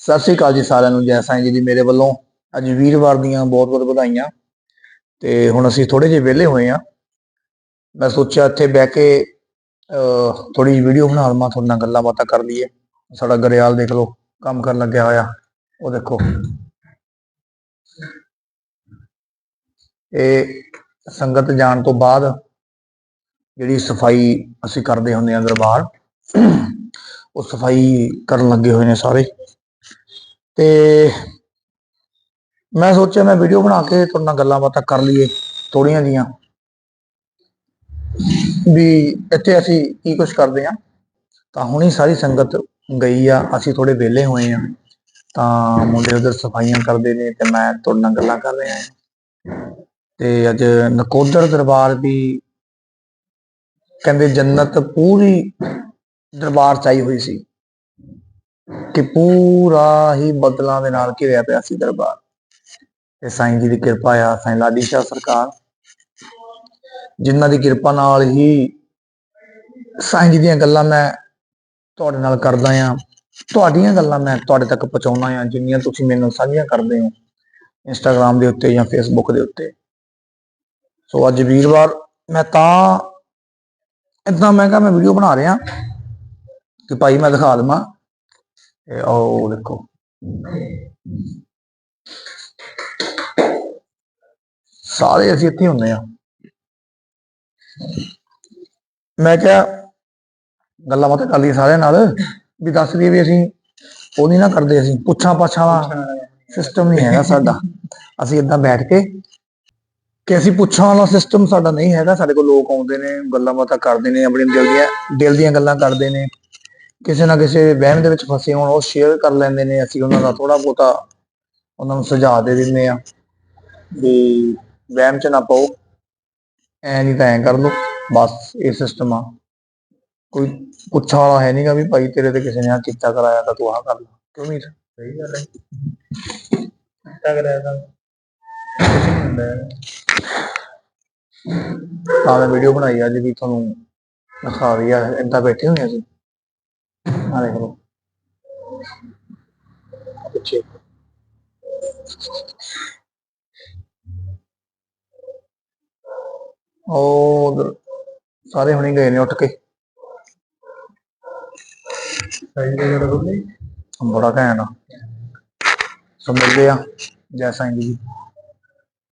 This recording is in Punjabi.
ਸਤਿ ਸ੍ਰੀ ਅਕਾਲ ਜੀ ਸਾਰਿਆਂ ਨੂੰ, ਜੈ ਸਾਈਂ ਜੀ ਦੀ ਮੇਰੇ ਵੱਲੋਂ ਅੱਜ ਵੀਰਵਾਰ ਦੀਆਂ ਬਹੁਤ ਬਹੁਤ ਵਧਾਈਆਂ। ਤੇ ਹੁਣ ਅਸੀਂ ਥੋੜੇ ਜਿਹੇ ਵਿਹਲੇ ਹੋਏ ਆ ਮੈਂ ਸੋਚਿਆ ਇੱਥੇ ਬਹਿ ਕੇ ਥੋੜੀ ਜਿਹੀ ਵੀਡੀਓ ਬਣਾ ਲਵਾਂ, ਤੁਹਾਡੇ ਨਾਲ ਗੱਲਾਂ ਬਾਤਾਂ ਕਰ ਲਈਏ। ਸਾਡਾ ਗਰੇਵਾਲ ਦੇਖ ਲਓ, ਕੰਮ ਕਰਨ ਲੱਗਿਆ ਹੋਇਆ। ਉਹ ਦੇਖੋ। ਇਹ ਸੰਗਤ ਜਾਣ ਤੋਂ ਬਾਅਦ ਜਿਹੜੀ ਸਫ਼ਾਈ ਅਸੀਂ ਕਰਦੇ ਹੁੰਦੇ ਆ ਦਰਬਾਰ ਉਹ ਸਫ਼ਾਈ ਕਰਨ ਲੱਗੇ ਹੋਏ ਨੇ ਸਾਰੇ। ਤੇ ਮੈਂ ਸੋਚਿਆ ਮੈਂ ਵੀਡੀਓ ਬਣਾ ਕੇ ਤੁਹਾਡੇ ਨਾਲ ਗੱਲਾਂ ਬਾਤਾਂ ਕਰ ਲਈਏ ਥੋੜੀਆਂ ਜੀਆਂ। ਵੀ ਇੱਥੇ ਅਸੀਂ ਕੀ ਕੁਝ ਕਰਦੇ ਆ ਤਾਂ ਹੁਣੀ ਸਾਰੀ ਸੰਗਤ ਗਈ ਆ, ਅਸੀਂ ਥੋੜੇ ਵਿਹਲੇ ਹੋਏ ਆ ਤਾਂ ਮੁੰਡੇ ਉਧਰ ਸਫਾਈਆਂ ਕਰਦੇ ਨੇ ਤੇ ਮੈਂ ਤੁਹਾਡੇ ਨਾਲ ਗੱਲਾਂ ਕਰ ਰਿਹਾ ਤੇ ਅੱਜ ਨਕੋਦਰ ਦਰਬਾਰ ਵੀ ਕਹਿੰਦੇ ਜੰਨਤ ਪੂਰੀ ਦਰਬਾਰ ਚ ਆਈ ਹੋਈ ਸੀ। ਕਿ ਪੂਰਾ ਹੀ ਬਦਲਾਂ ਦੇ ਨਾਲ ਘਿਰਿਆ ਪਿਆ ਸੀ ਦਰਬਾਰ। ਤੇ ਸਾਈਂ ਜੀ ਦੀ ਕਿਰਪਾ ਆ, ਸਾਈਂ ਲਾਡੀ ਸ਼ਾਹ ਸਰਕਾਰ, ਜਿਨ੍ਹਾਂ ਦੀ ਕਿਰਪਾ ਨਾਲ ਹੀ ਸਾਈਂ ਜੀ ਦੀਆਂ ਗੱਲਾਂ ਮੈਂ ਤੁਹਾਡੇ ਨਾਲ ਕਰਦਾ ਆ। ਤੁਹਾਡੀਆਂ ਗੱਲਾਂ ਮੈਂ ਤੁਹਾਡੇ ਤੱਕ ਪਹੁੰਚਾਉਣਾ ਆ, ਜਿੰਨੀਆਂ ਤੁਸੀਂ ਮੈਨੂੰ ਸਾਂਝੀਆਂ ਕਰਦੇ ਹੋ ਇੰਸਟਾਗ੍ਰam ਦੇ ਉੱਤੇ ਜਾਂ ਫੇਸਬੁੱਕ ਦੇ ਉੱਤੇ। ਸੋ ਅੱਜ ਵੀਰਵਾਰ, ਮੈਂ ਤਾਂ ਇਦਾਂ ਮੈਂ ਕਿਹਾ ਮੈਂ ਵੀਡੀਓ ਬਣਾ ਰਿਹਾ ਕਿ ਭਾਈ ਮੈਂ ਦਿਖਾ ਦਵਾਂ। ਇਹ ਉਹ ਦੇਖੋ ਸਾਰੇ ਅਸੀਂ ਇੱਥੇ ਹੁੰਦੇ ਆ ਮੈਂ ਕਿਹਾ, ਗੱਲਾਂ ਬਾਤਾਂ ਕਰ ਲਈ ਸਾਰਿਆਂ ਨਾਲ, ਵੀ ਦੱਸ ਦਈਏ ਵੀ ਅਸੀਂ ਉਹ ਨਹੀਂ ਨਾ ਕਰਦੇ ਅਸੀਂ, ਪੁੱਛਾਂ ਪਾਛਾਂ ਸਿਸਟਮ ਨਹੀਂ ਹੈਗਾ ਸਾਡਾ। ਅਸੀਂ ਇਦਾਂ ਬੈਠ ਕੇ ਕਿ ਅਸੀਂ ਪੁੱਛਾਂ ਵਾਲਾ ਸਿਸਟਮ ਸਾਡਾ ਨਹੀਂ ਹੈਗਾ, ਸਾਡੇ ਕੋਲ ਲੋਕ ਆਉਂਦੇ ਨੇ, ਗੱਲਾਂ ਬਾਤਾਂ ਕਰਦੇ ਨੇ ਆਪਣੇ ਦਿਲ ਦੀਆਂ ਦਿਲ ਦੀਆਂ ਗੱਲਾਂ ਕਰਦੇ ਨੇ ਕਿਸੇ ਨਾ ਕਿਸੇ ਵਹਿਮ ਦੇ ਵਿੱਚ ਫਸੇ ਹੋਣ, ਉਹ ਸ਼ੇਅਰ ਕਰ ਲੈਂਦੇ ਨੇ, ਅਸੀਂ ਉਹਨਾਂ ਦਾ ਥੋੜਾ ਬਹੁਤਾ ਉਹਨਾਂ ਨੂੰ ਸੁਝਾਅ ਦੇ ਦਿੰਦੇ ਆ ਵੀ ਵਹਿਮ ਚ ਨਾ ਪਾਓ, ਐ ਨਹੀਂ ਤਾਂ ਐ ਕਰ ਲਓ, ਬਸ ਇਹ ਸਿਸਟਮ ਆ। ਕੋਈ ਪੁੱਛਣ ਵਾਲਾ ਹੈ ਨਹੀਂਗਾ ਵੀ ਭਾਈ ਤੇਰੇ ਤੇ ਕਿਸੇ ਨੇ ਆ ਕੀਤਾ ਕਰਾਇਆ ਤਾਂ ਤੂੰ ਆ ਕਰ ਲੈ। ਕਿਉਂ ਨਹੀਂ? ਸਹੀ ਗੱਲ ਹੈ। ਕੀਤਾ ਕਰਾਇਆ ਤਾਂ ਕੁਝ ਨਹੀਂ ਹੁੰਦਾ ਤਾਂ ਮੈਂ ਵੀਡੀਓ ਬਣਾਈ, ਅੱਜ ਵੀ ਤੁਹਾਨੂੰ ਦਿਖਾ ਰਹੀ ਆ ਏਦਾਂ ਬੈਠੇ ਹੋਏ ਅਸੀਂ। ਆ ਦੇਖ ਲਓ ਆਹ ਪਿੱਛੇ ਉਹ ਉਧਰ ਸਾਰੇ ਹੁਣੇ ਗਏ ਨੇ ਉੱਠ ਕੇ ਸਹੀ ਜਗ੍ਹਾ ਰੁਕ ਬੜਾ ਘੈਂਟ ਆ ਸੋ ਮਿਲਦੇ ਆ ਜੈ ਸਾਈਂ ਜੀ ਦੀ।